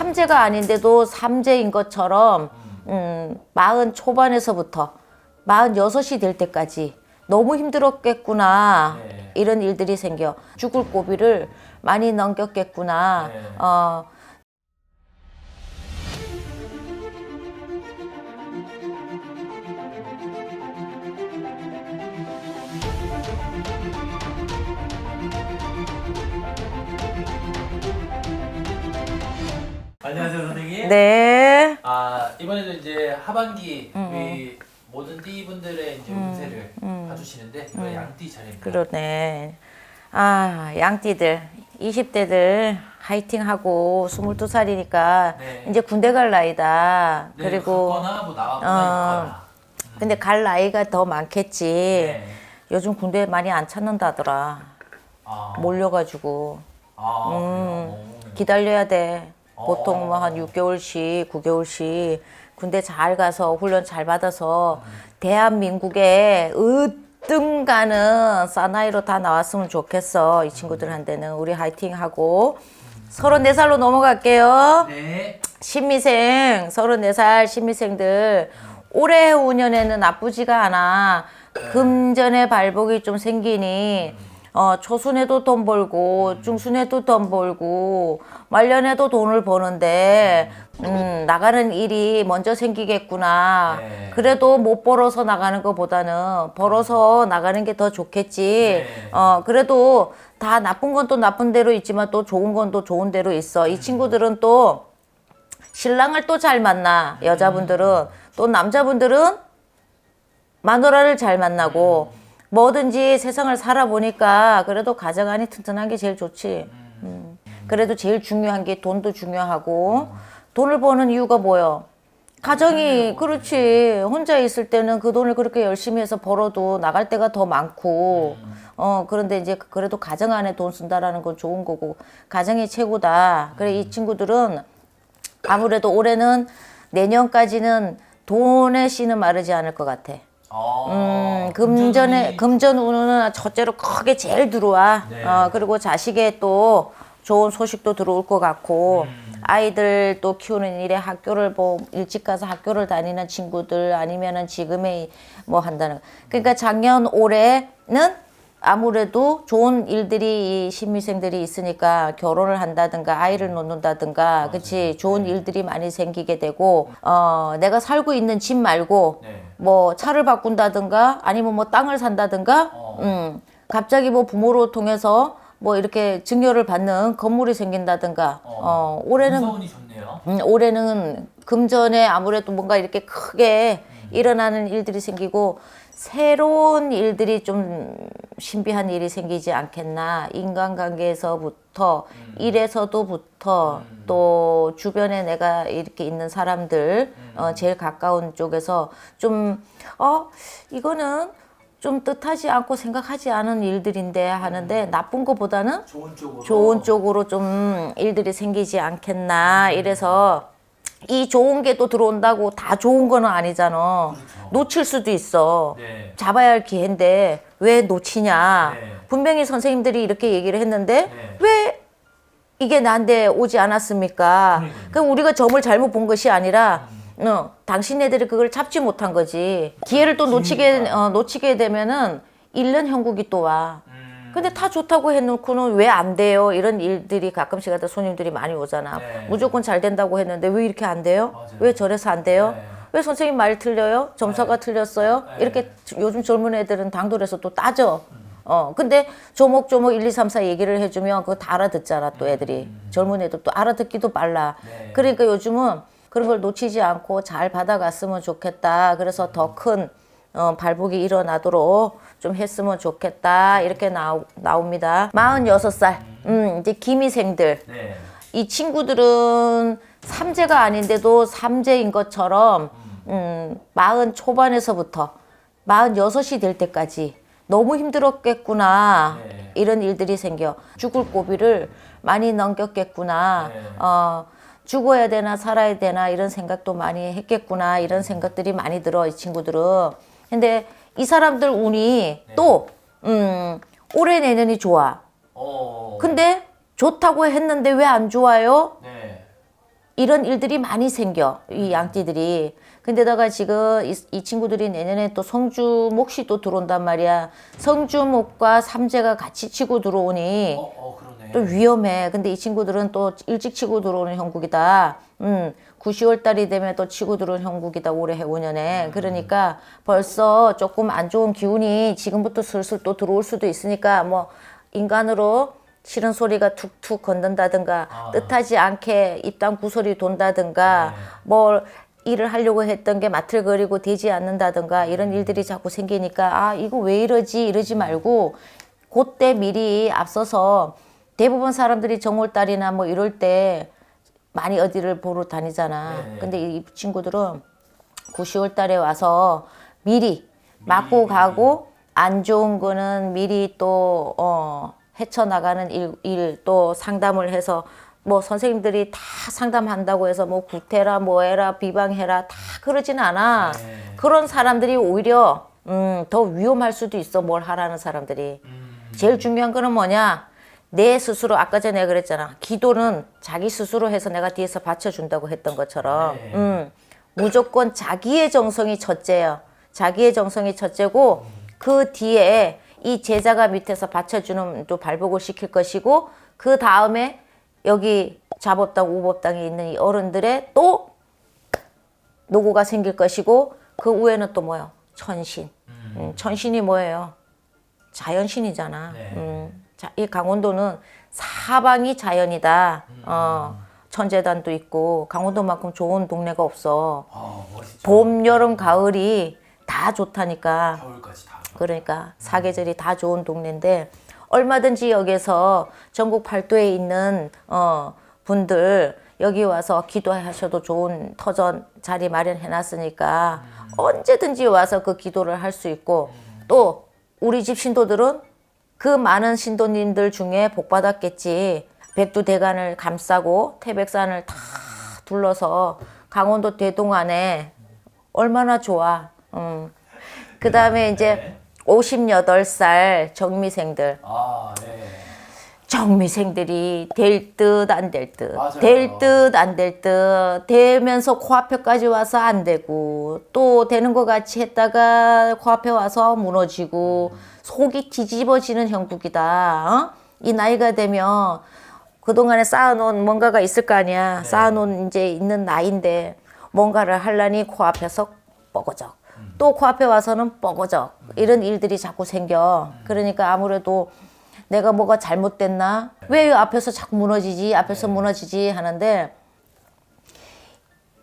삼재가 아닌데도 삼재인 것처럼 음, 마흔 초반에서부터 마흔 여섯이 될 때까지 너무 힘들었겠구나 네. 이런 일들이 생겨 죽을 고비를 많이 넘겼겠구나 네. 어, 네 아 이번에도 이제 하반기 우리 모든 띠분들의 이제 운세를 봐주시는데 이번 양띠 차례입니다. 그러네 아 양띠들 20대들 화이팅 하고 22살이니까 네. 이제 군대 갈 나이다 네, 그리고 뭐 어, 있거나. 근데 갈 나이가 더 많겠지 네. 요즘 군대 많이 안 찾는다더라 아, 몰려가지고 아 음. 그래요? 기다려야 돼 어. 보통 뭐 한 6개월씩 9개월씩 군대 잘 가서 훈련 잘 받아서 대한민국에 으뜸 가는 사나이로 다 나왔으면 좋겠어. 이 친구들한테는. 우리 화이팅하고. 34살로 넘어갈게요. 네. 신미생 34살 신미생들. 올해 후년에는 나쁘지가 않아. 금전의 발복이 좀 생기니 어, 초순에도 돈 벌고 중순에도 돈 벌고 말년에도 돈을 버는데 음, 나가는 일이 먼저 생기겠구나. 네. 그래도 못 벌어서 나가는 것보다는 벌어서 나가는 게 더 좋겠지. 네. 어 그래도 다 나쁜 건 또 나쁜 대로 있지만 또 좋은 건 또 좋은 대로 있어. 이 친구들은 또 신랑을 또 잘 만나 여자분들은. 또 남자분들은 마누라를 잘 만나고 뭐든지 세상을 살아보니까 그래도 가정 안이 튼튼한 게 제일 좋지. 음. 그래도 제일 중요한 게 돈도 중요하고 돈을 버는 이유가 뭐요 가정이 그렇지. 혼자 있을 때는 그 돈을 그렇게 열심히 해서 벌어도 나갈 때가 더 많고. 어 그런데 이제 그래도 가정 안에 돈 쓴다라는 건 좋은 거고 가정이 최고다. 그래 이 친구들은 아무래도 올해는 내년까지는 돈의 씨는 마르지 않을 것 같아. 어, 음, 금전에 금전 운은 첫째로 크게 제일 들어와. 네. 어, 그리고 자식의 또 좋은 소식도 들어올 것 같고 아이들 또 키우는 일에 학교를 뭐 일찍 가서 학교를 다니는 친구들 아니면은 지금의 뭐 한다는 그러니까 작년 올해는 아무래도 좋은 일들이 이 신미생들이 있으니까 결혼을 한다든가 아이를 놓는다든가 그치? 좋은 일들이 많이 생기게 되고 어 내가 살고 있는 집 말고 네. 뭐 차를 바꾼다든가 아니면 뭐 땅을 산다든가? 어. 음. 갑자기 뭐 부모로 통해서 뭐 이렇게 증여를 받는 건물이 생긴다든가. 어, 올해는 금서운이 좋네요. 음, 올해는 금전에 아무래도 뭔가 이렇게 크게 일어나는 일들이 생기고 새로운 일들이 좀 신비한 일이 생기지 않겠나. 인간관계에서부터 일에서도부터 또 주변에 내가 이렇게 있는 사람들 어, 제일 가까운 쪽에서 좀 어 이거는 좀 뜻하지 않고 생각하지 않은 일들인데 하는데 나쁜 것보다는 좋은 쪽으로. 좋은 쪽으로 좀 일들이 생기지 않겠나. 이래서 이 좋은 게 또 들어온다고 다 좋은 거는 아니잖아 놓칠 수도 있어 네. 잡아야 할 기회인데 왜 놓치냐 네. 분명히 선생님들이 이렇게 얘기를 했는데 네. 왜 이게 나한테 오지 않았습니까. 그럼 우리가 점을 잘못 본 것이 아니라 어, 당신네들이 그걸 잡지 못한 거지 기회를 또 놓치게. 어, 놓치게 되면은 잃는 형국이 또와 음, 근데 다 좋다고 해놓고는 왜 안 돼요? 이런 일들이 가끔씩 하다 손님들이 많이 오잖아. 네. 무조건 잘 된다고 했는데 왜 이렇게 안 돼요? 맞아요. 왜 저래서 안 돼요? 네. 왜 선생님 말이 틀려요? 점사가 틀렸어요? 네. 이렇게 요즘 젊은 애들은 당돌에서 또 따져. 어, 근데 조목조목 1, 2, 3, 4 얘기를 해주면 그거 다 알아듣잖아, 또 애들이. 젊은 애들 또 알아듣기도 빨라. 네. 그러니까 요즘은 그런 걸 놓치지 않고 잘 받아갔으면 좋겠다. 그래서 더 큰 어, 발복이 일어나도록 좀 했으면 좋겠다. 이렇게 나오, 나옵니다. 46살. 음, 이제 기미생들. 네. 이 친구들은 삼재가 아닌데도 삼재인 것처럼 음, 마흔 초반에서부터 마흔 여섯이 될 때까지 너무 힘들었겠구나 네. 이런 일들이 생겨 죽을 고비를 많이 넘겼겠구나 네. 어, 죽어야 되나 살아야 되나 이런 생각도 많이 했겠구나 이런 생각들이 많이 들어 이 친구들은 근데 이 사람들 운이 또 음, 올해 내년이 좋아 어. 근데 좋다고 했는데 왜 안 좋아요? 네. 이런 일들이 많이 생겨 이 양띠들이 근데다가 지금 이, 이 친구들이 내년에 또 성주 몫이 또 들어온단 말이야 성주 몫과 삼재가 같이 치고 들어오니 어, 어 그러네. 또 위험해. 근데 이 친구들은 또 일찍 치고 들어오는 형국이다. 음, 9, 10월 달이 되면 또 치고 들어오는 형국이다. 올해 해오년에. 그러니까 벌써 조금 안 좋은 기운이 지금부터 슬슬 또 들어올 수도 있으니까 뭐 인간으로 싫은 소리가 툭툭 건든다든가 아. 뜻하지 않게 입당 구설이 돈다든가 뭘 일을 하려고 했던 게 마틀거리고 되지 않는다든가 이런 일들이 자꾸 생기니까 아 이거 왜 이러지 이러지 말고 그때 미리 앞서서 대부분 사람들이 정월달이나 뭐 이럴 때 많이 어디를 보러 다니잖아. 네. 근데 이 친구들은 9, 10월 달에 와서 미리 맞고 가고 안 좋은 거는 미리 또 어, 헤쳐나가는 일, 일, 또 상담을 해서 뭐 선생님들이 다 상담한다고 해서 뭐 구태라 뭐해라 비방해라 다 그러진 않아. 네. 그런 사람들이 오히려 음, 더 위험할 수도 있어 뭘 하라는 사람들이. 제일 중요한 거는 뭐냐? 내 스스로 아까 전에 그랬잖아. 기도는 자기 스스로 해서 내가 뒤에서 받쳐준다고 했던 것처럼 네. 음, 무조건 자기의 정성이 첫째예요. 자기의 정성이 첫째고 그 뒤에 이 제자가 밑에서 받쳐주는 또 발복을 시킬 것이고 그 다음에 여기 자법당 우법당에 있는 이 어른들의 또 노고가 생길 것이고 그 후에는 또 뭐요? 천신. 음, 천신이 뭐예요? 자연신이잖아. 네. 음, 자, 이 강원도는 사방이 자연이다. 어, 천재단도 있고 강원도만큼 좋은 동네가 없어. 아 멋있죠. 봄, 여름, 가을이 다 좋다니까. 겨울까지 다. 그러니까 사계절이 다 좋은 동네인데 얼마든지 여기서 전국 팔도에 있는 어, 분들 여기 와서 기도하셔도 좋은 터전 자리 마련해 놨으니까 언제든지 와서 그 기도를 할 수 있고 또 우리 집 신도들은 그 많은 신도님들 중에 복 받았겠지 백두대간을 감싸고 태백산을 다 둘러서 강원도 대동안에 얼마나 좋아. 음. 그 다음에 이제 58살 정미생들. 아 네. 정미생들이 될 듯 안 될 듯. 될 듯 안 될 듯. 되면서 코앞에까지 와서 안 되고 또 되는 것 같이 했다가 코앞에 와서 무너지고 속이 뒤집어지는 형국이다. 어? 이 나이가 되면 그동안에 쌓아놓은 뭔가가 있을 거 아니야. 쌓아놓은 이제 있는 나이인데 뭔가를 하려니 코앞에서 뻐거적. 또 코앞에 와서는 뻐거적. 이런 일들이 자꾸 생겨. 그러니까 아무래도 내가 뭐가 잘못됐나? 왜 앞에서 자꾸 무너지지? 앞에서 무너지지? 하는데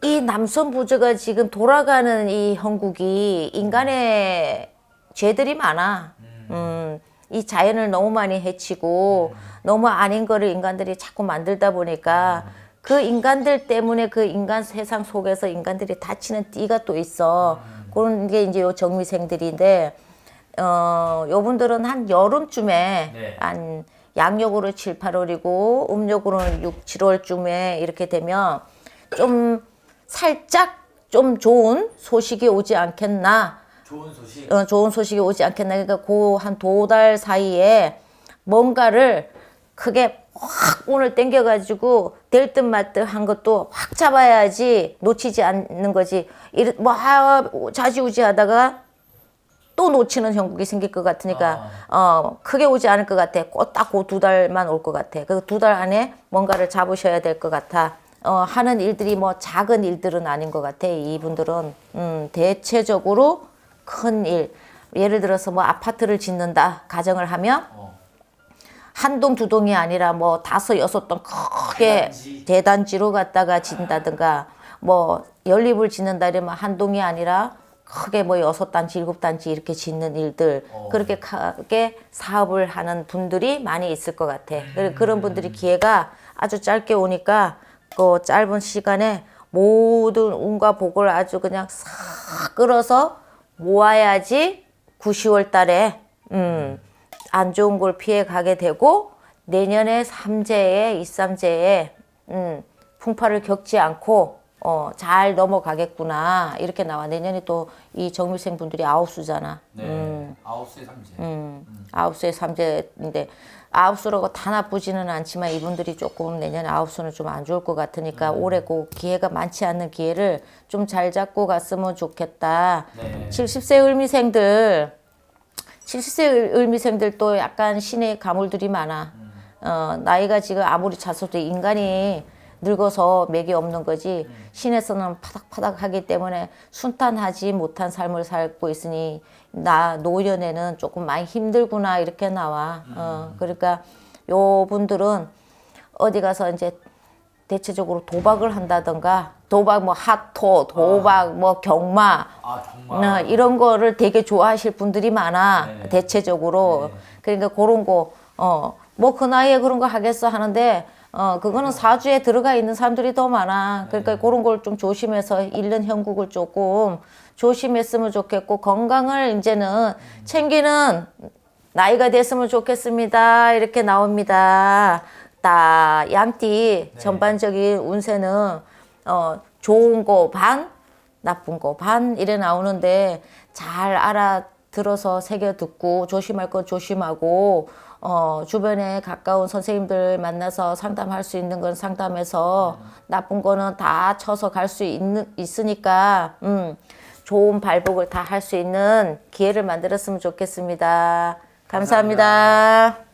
이 남선 부조가 지금 돌아가는 이 형국이 인간의 죄들이 많아. 음, 이 자연을 너무 많이 해치고 너무 아닌 거를 인간들이 자꾸 만들다 보니까 그 인간들 때문에 그 인간 세상 속에서 인간들이 다치는 띠가 또 있어. 그런 게 이제 요 정미생들인데 어, 요분들은 한 여름쯤에 네. 한 양력으로 7, 8월이고 음력으로는 6, 7월쯤에 이렇게 되면 좀 살짝 좀 좋은 소식이 오지 않겠나. 좋은 소식. 어, 좋은 소식이 오지 않겠나. 그러니까 그한 두 달 사이에 뭔가를 크게 확 오늘 땡겨가지고 될 듯 말듯 한 것도 확 잡아야지 놓치지 않는 거지. 이르, 뭐 하, 자지우지 하다가 또 놓치는 형국이 생길 것 같으니까 어 크게 오지 않을 것 같아. 딱그두 달만 올 것 같아. 그 두 달 안에 뭔가를 잡으셔야 될 것 같아. 어 하는 일들이 뭐 작은 일들은 아닌 것 같아. 이분들은 음 대체적으로 큰 일. 예를 들어서 뭐 아파트를 짓는다 가정을 하면 어. 한동 두 동이 아니라 뭐 다섯 여섯 동 크게 대단지. 대단지로 갖다가 짓는다든가 뭐 연립을 짓는다 이러면 한 동이 아니라 크게 뭐 여섯 단지 일곱 단지 이렇게 짓는 일들 어. 그렇게 크게 사업을 하는 분들이 많이 있을 것 같아. 그래- 그런 분들이 기회가 아주 짧게 오니까 그 짧은 시간에 모든 운과 복을 아주 그냥 싹 끌어서 모아야지 9, 10월 달에 음, 안 좋은 걸 피해 가게 되고 내년에 삼재에 이삼재에 음, 풍파를 겪지 않고 어, 잘 넘어가겠구나 이렇게 나와 내년에 또 이 정밀생 분들이 아홉 수잖아. 네. 음, 아홉 수의 삼재. 음, 아홉 수의 삼재인데 아홉 수라고 다 나쁘지는 않지만 이분들이 조금 내년에 아홉 수는 좀 안 좋을 것 같으니까 올해 그 기회가 많지 않는 기회를 좀 잘 잡고 갔으면 좋겠다. 네. 70세 을미생들 70세 을미생들 또 약간 신의 가물들이 많아. 어, 나이가 지금 아무리 찼어도 인간이 늙어서 맥이 없는 거지 신에서는 파닥파닥하기 때문에 순탄하지 못한 삶을 살고 있으니 나 노년에는 조금 많이 힘들구나 이렇게 나와. 어, 그러니까 요 분들은 어디 가서 이제 대체적으로 도박을 한다던가 도박 뭐 핫토 도박 뭐 경마 아. 어, 이런 거를 되게 좋아하실 분들이 많아 네. 대체적으로 그러니까 그런 거어뭐 그 나이에 그런 거 하겠어 하는데 어 그거는 사주에 들어가 있는 사람들이 더 많아. 그러니까 네. 그런 걸 좀 조심해서 잃는 형국을 조금 조심했으면 좋겠고 건강을 이제는 챙기는 나이가 됐으면 좋겠습니다. 이렇게 나옵니다. 다 양띠 전반적인 운세는 어 좋은 거 반 나쁜 거 반 이래 나오는데 잘 알아들어서 새겨 듣고 조심할 건 조심하고 어 주변에 가까운 선생님들 만나서 상담할 수 있는 건 상담해서 나쁜 거는 다 쳐서 갈 수 있으니까 음 좋은 발복을 다 할 수 있는 기회를 만들었으면 좋겠습니다. 감사합니다.